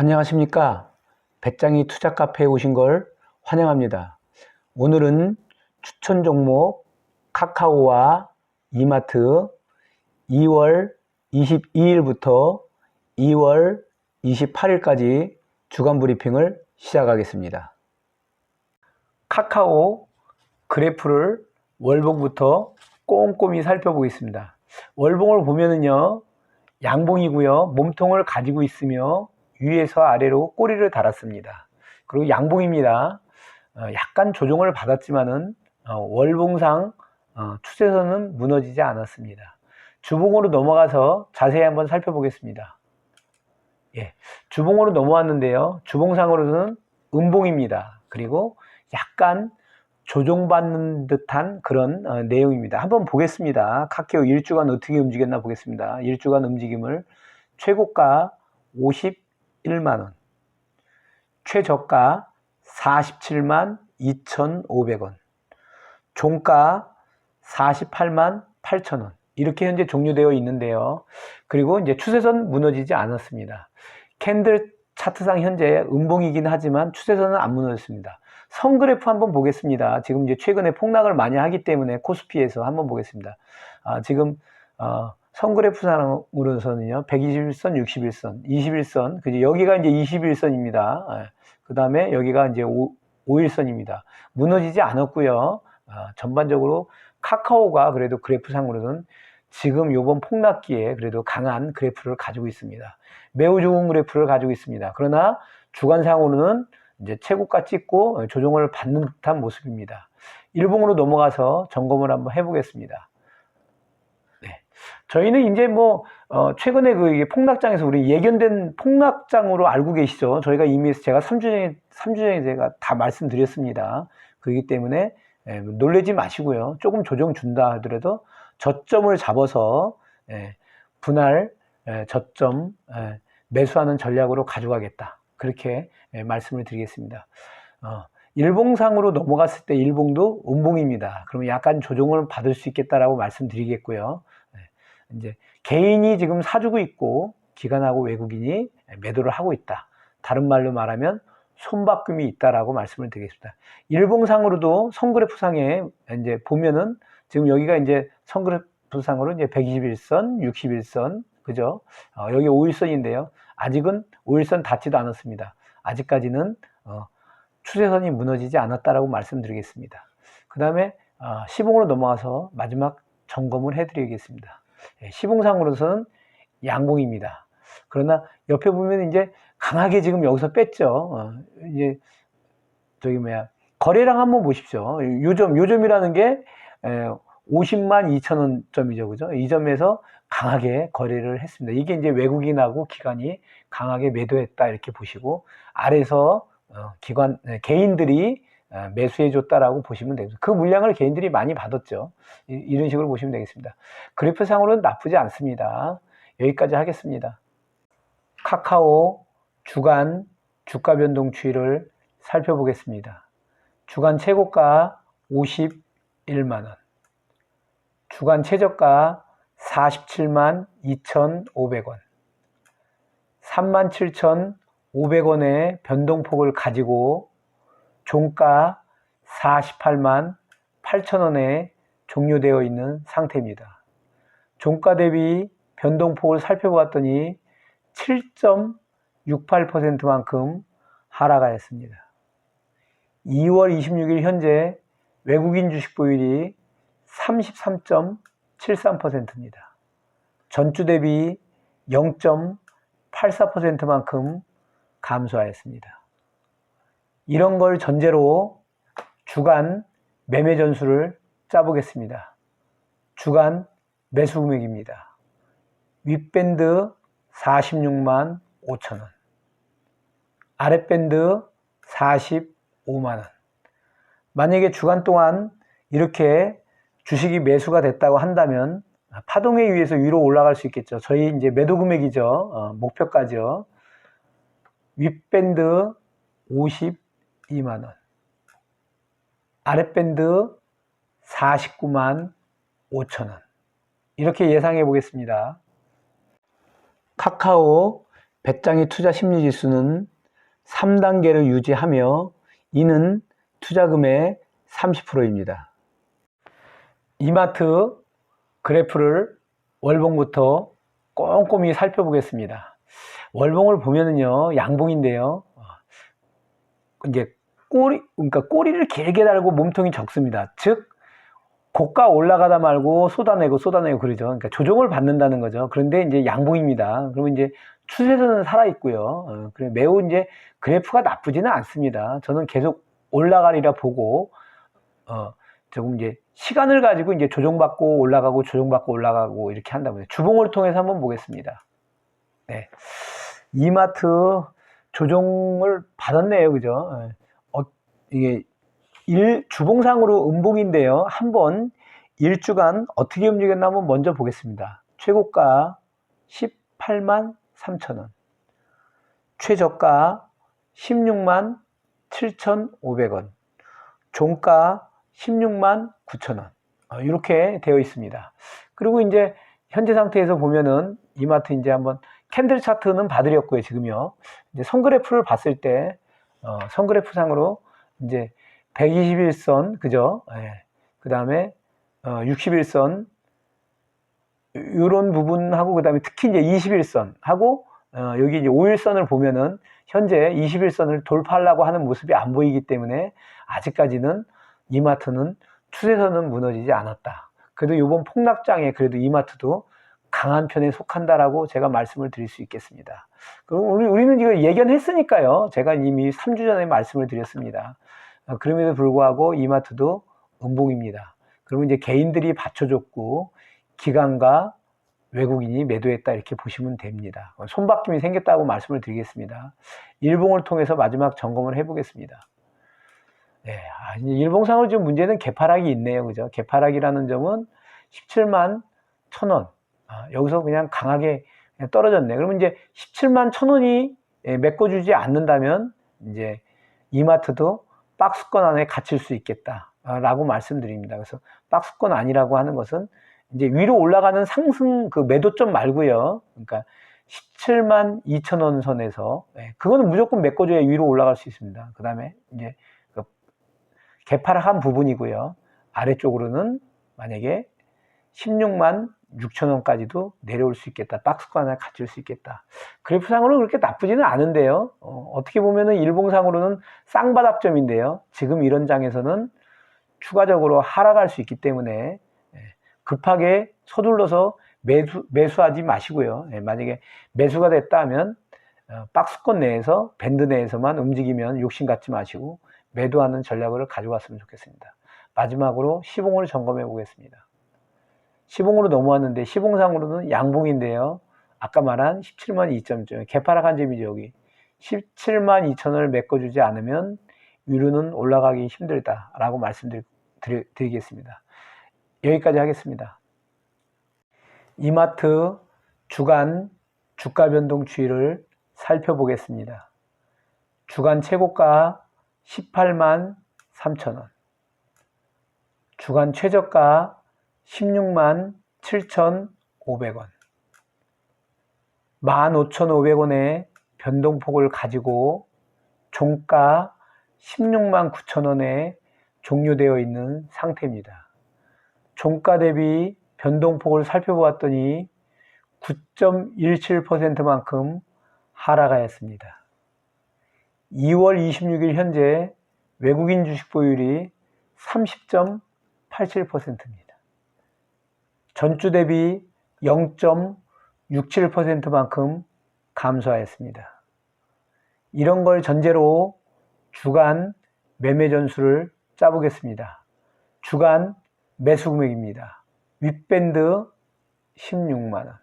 안녕하십니까. 배짱이 투자 카페에 오신 걸 환영합니다. 오늘은 추천 종목 카카오와 이마트 2월 22일부터 2월 28일까지 주간 브리핑을 시작하겠습니다. 카카오 그래프를 월봉부터 꼼꼼히 살펴보겠습니다. 월봉을 보면은요, 양봉이고요, 몸통을 가지고 있으며 위에서 아래로 꼬리를 달았습니다. 그리고 양봉입니다. 어, 약간 조정을 받았지만은 어, 월봉상 어, 추세선은 무너지지 않았습니다. 주봉으로 넘어가서 자세히 한번 살펴보겠습니다. 예, 주봉으로 넘어왔는데요. 주봉상으로는 음봉입니다. 그리고 약간 조종받는 듯한 그런 어, 내용입니다. 한번 보겠습니다. 카케오 일주간 어떻게 움직였나 보겠습니다. 일주간 움직임을 최고가 51만원, 최저가 47만 2,500원, 종가 48만 8천원. 이렇게 현재 종료되어 있는데요. 그리고 이제 추세선 무너지지 않았습니다. 캔들 차트상 현재 음봉이긴 하지만 추세선은 안 무너졌습니다. 선 그래프 한번 보겠습니다. 지금 이제 최근에 폭락을 많이 하기 때문에 코스피에서 한번 보겠습니다. 아, 지금 어, 선그래프상으로서는요, 121선, 61선, 21선, 그지 여기가 이제 21선입니다. 그 다음에 여기가 이제 5, 5일선입니다. 무너지지 않았고요. 아, 전반적으로 카카오가 그래도 그래프상으로는 지금 요번 폭락기에 그래도 강한 그래프를 가지고 있습니다. 매우 좋은 그래프를 가지고 있습니다. 그러나 주간상으로는 이제 최고가 찍고 조정을 받는 듯한 모습입니다. 일봉으로 넘어가서 점검을 한번 해보겠습니다. 네. 저희는 이제 뭐, 어, 최근에 그 폭락장에서 우리 예견된 폭락장으로 알고 계시죠? 저희가 이미 제가 3주 전에, 3주 전에 제가 다 말씀드렸습니다. 그렇기 때문에 예, 놀라지 마시고요. 조금 조정 준다 하더라도 저점을 잡아서 예, 분할 예, 저점 예, 매수하는 전략으로 가져가겠다. 그렇게 예, 말씀을 드리겠습니다. 어, 일봉상으로 넘어갔을 때 일봉도 음봉입니다. 그러면 약간 조정을 받을 수 있겠다라고 말씀드리겠고요. 예, 이제 개인이 지금 사주고 있고 기관하고 외국인이 매도를 하고 있다. 다른 말로 말하면 손바꿈이 있다라고 말씀을 드리겠습니다. 일봉상으로도 선그래프상에 이제 보면은 지금 여기가 이제 선그래프상으로 이제 121선, 61선, 그죠? 어, 여기 5일선인데요. 아직은 5일선 닿지도 않았습니다. 아직까지는 어, 추세선이 무너지지 않았다라고 말씀드리겠습니다. 그 다음에 어, 시봉으로 넘어가서 마지막 점검을 해드리겠습니다. 예, 시봉상으로서는 양봉입니다. 그러나 옆에 보면 이제 강하게 지금 여기서 뺐죠. 어, 이제 저기 뭐야 거래량 한번 보십시오. 요점 요점이라는 게 에, 50만 2천 원 점이죠, 그죠? 이 점에서 강하게 거래를 했습니다. 이게 이제 외국인하고 기관이 강하게 매도했다 이렇게 보시고 아래서 어, 기관 개인들이 어, 매수해 줬다라고 보시면 되겠습니다. 그 물량을 개인들이 많이 받았죠. 이, 런 식으로 보시면 되겠습니다. 그래프상으로는 나쁘지 않습니다. 여기까지 하겠습니다. 카카오 주간 주가 변동 추이를 살펴보겠습니다. 주간 최고가 51만원, 주간 최저가 47만 2,500원, 37,500원의 변동폭을 가지고 종가 48만 8천원에 종료되어 있는 상태입니다. 종가 대비 변동폭을 살펴보았더니 7.68%만큼 하락하였습니다. 2월 26일 현재 외국인 주식 보율이 33.73%입니다. 전주 대비 0.84%만큼 감소하였습니다. 이런 걸 전제로 주간 매매 전수를 짜보겠습니다. 주간 매수 금액입니다. 윗밴드 46만 5천원, 아랫밴드 45만원. 만약에 주간 동안 이렇게 주식이 매수가 됐다고 한다면 파동에 의해서 위로 올라갈 수 있겠죠. 저희 이제 매도 금액이죠. 어, 목표가죠. 윗밴드 52만원, 아랫밴드 49만 5천원. 이렇게 예상해 보겠습니다. 카카오 배짱이 투자 심리 지수는 3단계를 유지하며 이는 투자금의 30%입니다. 이마트 그래프를 월봉부터 꼼꼼히 살펴보겠습니다. 월봉을 보면은요, 양봉인데요. 어, 이제 꼬리, 그러니까 꼬리를 길게 달고 몸통이 적습니다. 즉, 고가 올라가다 말고 쏟아내고 쏟아내고 그러죠. 그러니까 조정을 받는다는 거죠. 그런데 이제 양봉입니다. 그러면 이제 추세선은 살아있고요. 어, 그래 매우 이제 그래프가 나쁘지는 않습니다. 저는 계속 올라가리라 보고, 어, 조금 이제 시간을 가지고 이제 조정받고 올라가고 조정받고 올라가고 이렇게 한다 보니 주봉을 통해서 한번 보겠습니다. 네. 이마트 조정을 받았네요. 그죠? 이게 일, 주봉상으로 음봉인데요. 한번 일주간 어떻게 움직였나 한번 먼저 보겠습니다. 최고가 18만 3천 원. 최저가 16만 7,500원. 종가 16만 9천원. 어, 이렇게 되어 있습니다. 그리고 이제 현재 상태에서 보면은 이마트 이제 한번 캔들 차트는 봐드렸고요, 지금요. 이제 선그래프를 봤을 때, 어, 선그래프 상으로 이제 121선, 그죠? 예. 그 다음에, 어, 61선, 요런 부분하고, 그 다음에 특히 이제 21선 하고, 어, 여기 이제 5일선을 보면은 현재 21선을 돌파하려고 하는 모습이 안 보이기 때문에 아직까지는 이마트는 추세선은 무너지지 않았다. 그래도 이번 폭락장에 그래도 이마트도 강한 편에 속한다라고 제가 말씀을 드릴 수 있겠습니다. 그럼 우리, 우리는 이거 예견했으니까요. 제가 이미 3주 전에 말씀을 드렸습니다. 어, 그럼에도 불구하고 이마트도 음봉입니다. 그러면 이제 개인들이 받쳐줬고 기관과 외국인이 매도했다 이렇게 보시면 됩니다. 손바뀜이 생겼다고 말씀을 드리겠습니다. 일봉을 통해서 마지막 점검을 해보겠습니다. 네, 아, 일봉상으로 좀 문제는 개파락이 있네요. 그죠? 개파락이라는 점은 17만 1000원. 아, 여기서 그냥 강하게 그냥 떨어졌네. 그러면 이제 17만 1000원이 예, 메꿔주지 않는다면 이제 이마트도 박스권 안에 갇힐 수 있겠다라고 말씀드립니다. 그래서 박스권 아니라고 하는 것은 이제 위로 올라가는 상승 그 매도점 말고요. 그러니까 17만 2천 원 선에서 예, 그거는 무조건 메꿔줘야 위로 올라갈 수 있습니다. 그 다음에 이제 그 개파락한 부분이고요. 아래쪽으로는 만약에 16만 6천 원까지도 내려올 수 있겠다. 박스권 하나 갇힐 수 있겠다. 그래프상으로 그렇게 나쁘지는 않은데요. 어, 떻게 보면은 일봉상으로는 쌍바닥점인데요. 지금 이런 장에서는 추가적으로 하락할 수 있기 때문에 예, 급하게 서둘러서 매수, 매수하지 마시고요. 예, 만약에 매수가 됐다 하면 어, 박스권 내에서 밴드 내에서만 움직이면 욕심 갖지 마시고 매도하는 전략을 가져갔으면 좋겠습니다. 마지막으로 시봉을 점검해 보겠습니다. 시봉으로 넘어왔는데 시봉상으로는 양봉인데요. 아까 말한 17만 2점, 개파락한 점이죠 여기. 17만 2천을 메꿔주지 않으면 위로는 올라가기 힘들다라고 말씀드리겠습니다. 여기까지 하겠습니다. 이마트 주간 주가 변동 추이를 살펴보겠습니다. 주간 최고가 18만 3천원, 주간 최저가 16만 7,500원. 15,500원의 변동폭을 가지고 종가 16만 9천원에 종료되어 있는 상태입니다. 종가 대비 변동폭을 살펴보았더니 9.17%만큼 하락하였습니다. 2월 26일 현재 외국인 주식 보유율이 30.87%입니다. 전주 대비 0.67%만큼 감소하였습니다. 이런 걸 전제로 주간 매매 전수를 짜보겠습니다. 주간 매수 금액입니다. 윗밴드 16만원,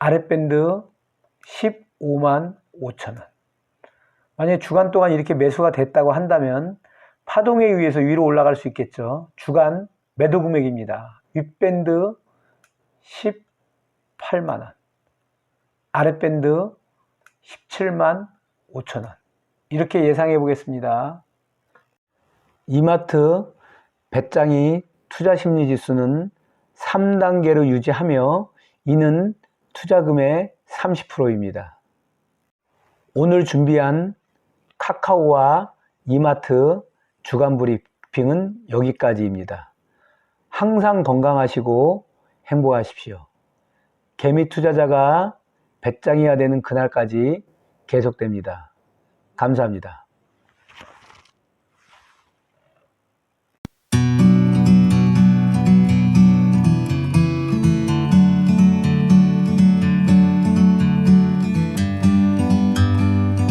아랫밴드 15만 5천원. 만약에 주간 동안 이렇게 매수가 됐다고 한다면 파동에 의해서 위로 올라갈 수 있겠죠. 주간 매도 금액입니다. 윗밴드 18만원, 아랫밴드 17만 5천원. 이렇게 예상해 보겠습니다. 이마트 배짱이 투자 심리 지수는 3단계로 유지하며 이는 투자금의 30%입니다. 오늘 준비한 카카오와 이마트 주간 브리핑은 여기까지입니다. 항상 건강하시고 행복하십시오. 개미 투자자가 배짱이가 되는 그날까지 계속됩니다. 감사합니다.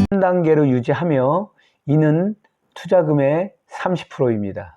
한 단계로 유지하며 이는 투자금의 30%입니다.